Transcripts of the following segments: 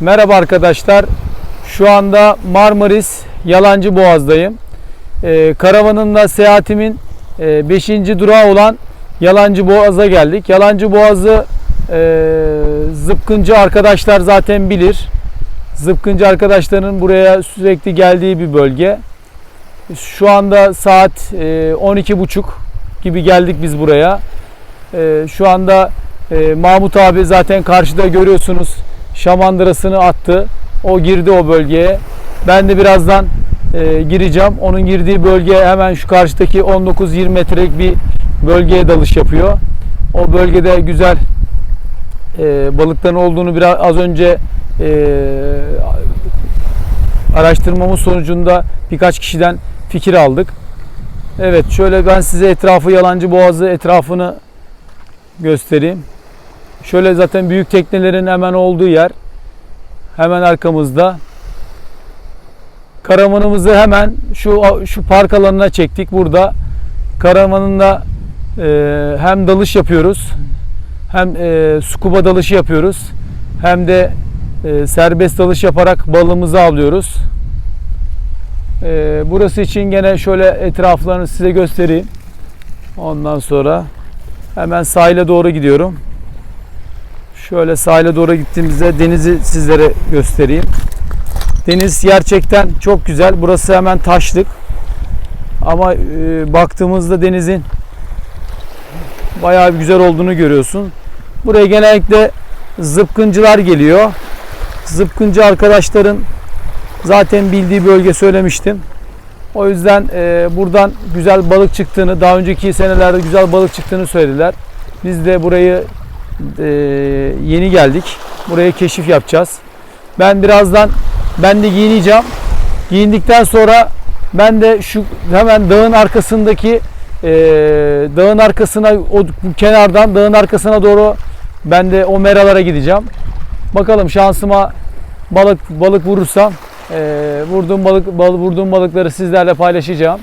Merhaba arkadaşlar. Şu anda Marmaris Yalancı Boğaz'dayım. Ee, karavanımla seyahatimin 5. durağı olan Yalancı Boğaz'a geldik. Yalancı Boğaz'ı e, zıpkıncı arkadaşlar zaten bilir. Zıpkıncı arkadaşların buraya sürekli geldiği bir bölge. Şu anda saat e, 12.30 gibi geldik biz buraya. E, şu anda e, Mahmut abi zaten karşıda görüyorsunuz şamandırasını attı. O girdi o bölgeye. Ben de birazdan e, gireceğim. Onun girdiği bölge hemen şu karşıdaki 19-20 metrelik bir bölgeye dalış yapıyor. O bölgede güzel e, balıkların olduğunu biraz az önce e, araştırmamız sonucunda birkaç kişiden fikir aldık. Evet şöyle ben size etrafı Yalancı Boğazı etrafını göstereyim. Şöyle zaten büyük teknelerin hemen olduğu yer. Hemen arkamızda. Karavanımızı hemen şu şu park alanına çektik. Burada karavanında e, hem dalış yapıyoruz. Hem e, scuba dalışı yapıyoruz. Hem de e, serbest dalış yaparak balığımızı avlıyoruz. E, burası için gene şöyle etraflarını size göstereyim. Ondan sonra hemen sahile doğru gidiyorum. Şöyle sahile doğru gittiğimizde denizi sizlere göstereyim. Deniz gerçekten çok güzel. Burası hemen taşlık. Ama e, baktığımızda denizin bayağı bir güzel olduğunu görüyorsun. Buraya genellikle zıpkıncılar geliyor. Zıpkıncı arkadaşların zaten bildiği bölge söylemiştim. O yüzden e, buradan güzel balık çıktığını, daha önceki senelerde güzel balık çıktığını söylediler. Biz de burayı e, yeni geldik. Buraya keşif yapacağız. Ben birazdan ben de giyineceğim. Giyindikten sonra ben de şu hemen dağın arkasındaki e, dağın arkasına o kenardan dağın arkasına doğru ben de o meralara gideceğim. Bakalım şansıma balık balık vurursam e, vurduğum balık bal, vurduğum balıkları sizlerle paylaşacağım.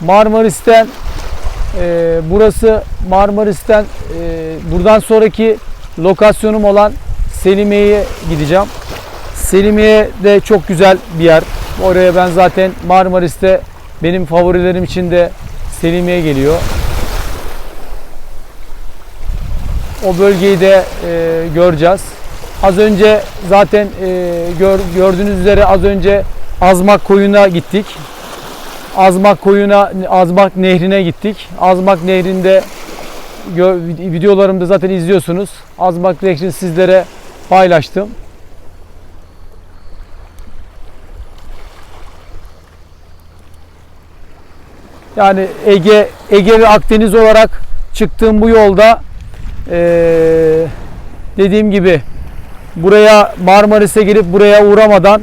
Marmaris'ten e, burası Marmaris'ten e, buradan sonraki lokasyonum olan Selimiye'ye gideceğim. Selimiye de çok güzel bir yer. Oraya ben zaten Marmaris'te benim favorilerim içinde Selimiye geliyor. O bölgeyi de e, göreceğiz. Az önce zaten e, gör, gördüğünüz üzere az önce Azmak Koyun'a gittik. Azmak Koyun'a, Azmak Nehri'ne gittik. Azmak Nehri'nde videolarımda zaten izliyorsunuz. Azmak Nehri'ni sizlere paylaştım. Yani Ege Ege ve Akdeniz olarak çıktığım bu yolda eee, dediğim gibi buraya Marmaris'e gelip buraya uğramadan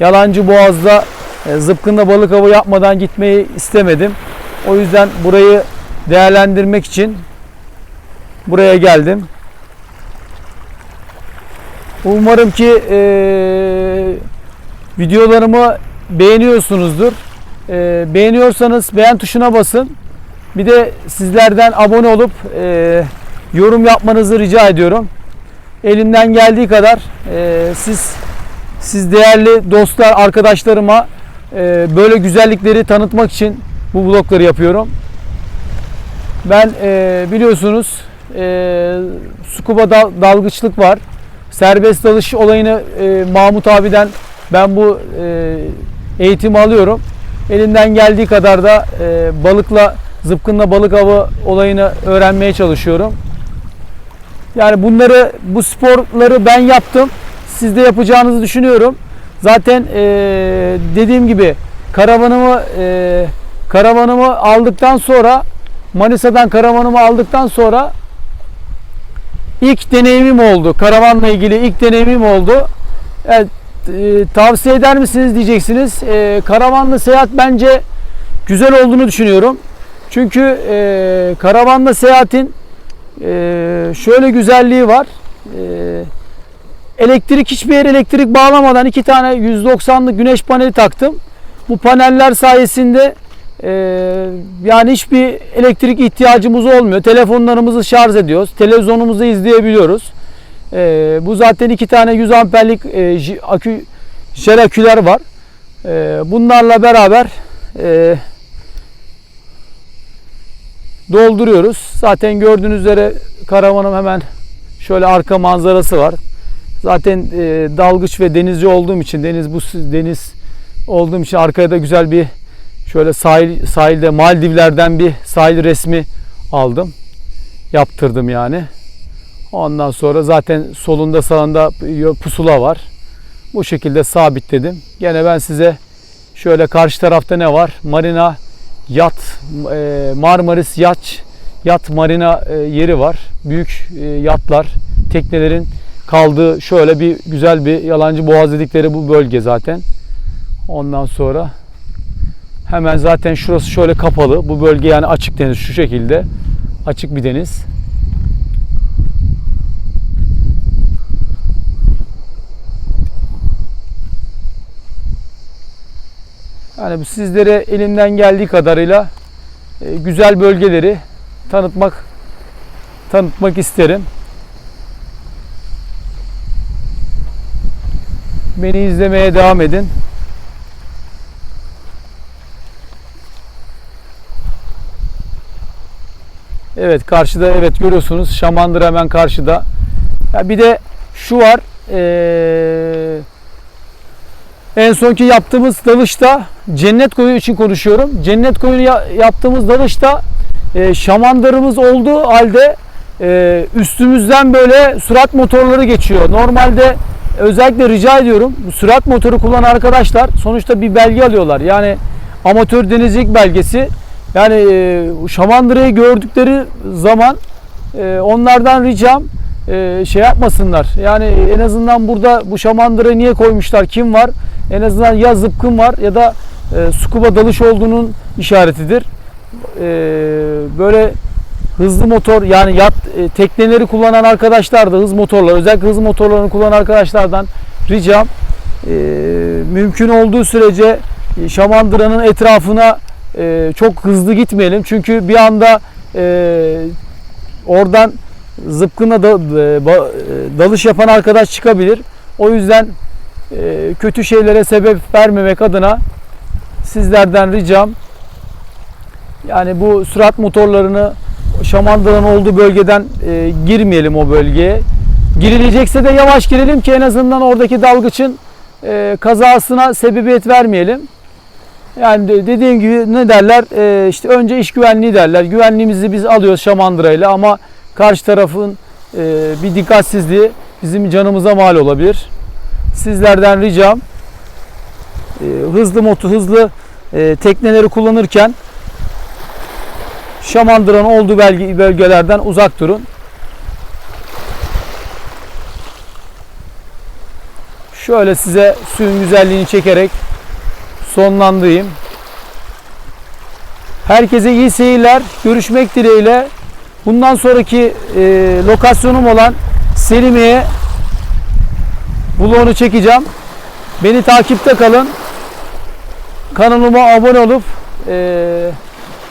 Yalancı Boğaz'da e, zıpkınla balık avı yapmadan gitmeyi istemedim. O yüzden burayı değerlendirmek için buraya geldim. Umarım ki e, videolarımı beğeniyorsunuzdur. E, beğeniyorsanız beğen tuşuna basın. Bir de sizlerden abone olup e, yorum yapmanızı rica ediyorum. Elimden geldiği kadar e, siz siz değerli dostlar, arkadaşlarıma e, böyle güzellikleri tanıtmak için bu vlogları yapıyorum. Ben e, biliyorsunuz e, scuba dal- dalgıçlık var. Serbest dalış olayını e, Mahmut abiden ben bu e, eğitimi alıyorum. Elimden geldiği kadar da e, balıkla, zıpkınla balık avı olayını öğrenmeye çalışıyorum. Yani bunları, bu sporları ben yaptım. Siz de yapacağınızı düşünüyorum. Zaten e, dediğim gibi karavanımı e, karavanımı aldıktan sonra Manisa'dan karavanımı aldıktan sonra ilk deneyimim oldu. Karavanla ilgili ilk deneyimim oldu. Evet, e, tavsiye eder misiniz diyeceksiniz. E, karavanla seyahat bence güzel olduğunu düşünüyorum. Çünkü e, karavanla seyahatin e, şöyle güzelliği var. E, elektrik hiçbir yere elektrik bağlamadan iki tane 190'lık güneş paneli taktım. Bu paneller sayesinde Ee, yani hiçbir elektrik ihtiyacımız olmuyor. Telefonlarımızı şarj ediyoruz. Televizyonumuzu izleyebiliyoruz. Ee, bu zaten iki tane 100 amperlik e, j- akü jel aküler var. Ee, bunlarla beraber e, dolduruyoruz. Zaten gördüğünüz üzere karavanım hemen şöyle arka manzarası var. Zaten e, dalgıç ve denizci olduğum için deniz bu deniz olduğum için arkaya da güzel bir şöyle sahil sahilde Maldivler'den bir sahil resmi aldım. Yaptırdım yani. Ondan sonra zaten solunda sağında pusula var. Bu şekilde sabitledim. Gene ben size şöyle karşı tarafta ne var? Marina yat e, Marmaris yat yat marina e, yeri var. Büyük e, yatlar, teknelerin kaldığı şöyle bir güzel bir yalancı boğaz dedikleri bu bölge zaten. Ondan sonra hemen zaten şurası şöyle kapalı. Bu bölge yani açık deniz şu şekilde. Açık bir deniz. Yani sizlere elimden geldiği kadarıyla e, güzel bölgeleri tanıtmak tanıtmak isterim. Beni izlemeye devam edin. Evet karşıda evet görüyorsunuz Şamandıra hemen karşıda. Ya bir de şu var. Ee, en sonki yaptığımız dalışta cennet koyu için konuşuyorum. Cennet koyu ya- yaptığımız dalışta e, şamandırımız olduğu halde e, üstümüzden böyle sürat motorları geçiyor. Normalde özellikle rica ediyorum bu sürat motoru kullanan arkadaşlar sonuçta bir belge alıyorlar. Yani amatör denizcilik belgesi. Yani e, şamandırayı gördükleri zaman e, onlardan ricam e, şey yapmasınlar. Yani en azından burada bu şamandırayı niye koymuşlar? Kim var? En azından ya zıpkın var ya da e, scuba dalış olduğunun işaretidir. E, böyle hızlı motor yani yat e, tekneleri kullanan arkadaşlar da hız motorları özellikle hız motorlarını kullanan arkadaşlardan ricam e, mümkün olduğu sürece e, şamandıranın etrafına e, çok hızlı gitmeyelim. Çünkü bir anda e, oradan zıpkınla da, e, e, dalış yapan arkadaş çıkabilir. O yüzden e, kötü şeylere sebep vermemek adına sizlerden ricam yani bu sürat motorlarını şamandıran olduğu bölgeden e, girmeyelim o bölgeye. Girilecekse de yavaş girelim ki en azından oradaki dalgıçın e, kazasına sebebiyet vermeyelim. Yani de- dediğim gibi ne derler e, işte önce iş güvenliği derler. Güvenliğimizi biz alıyoruz şamandırayla ama karşı tarafın e, bir dikkatsizliği bizim canımıza mal olabilir. Sizlerden ricam e, hızlı motu hızlı e, tekneleri kullanırken şamandıran olduğu bölgelerden uzak durun. Şöyle size suyun güzelliğini çekerek sonlandırayım. Herkese iyi seyirler. Görüşmek dileğiyle. Bundan sonraki e, lokasyonum olan Selimiye vlogunu çekeceğim. Beni takipte kalın. Kanalıma abone olup e,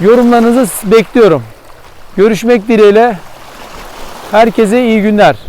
yorumlarınızı bekliyorum. Görüşmek dileğiyle. Herkese iyi günler.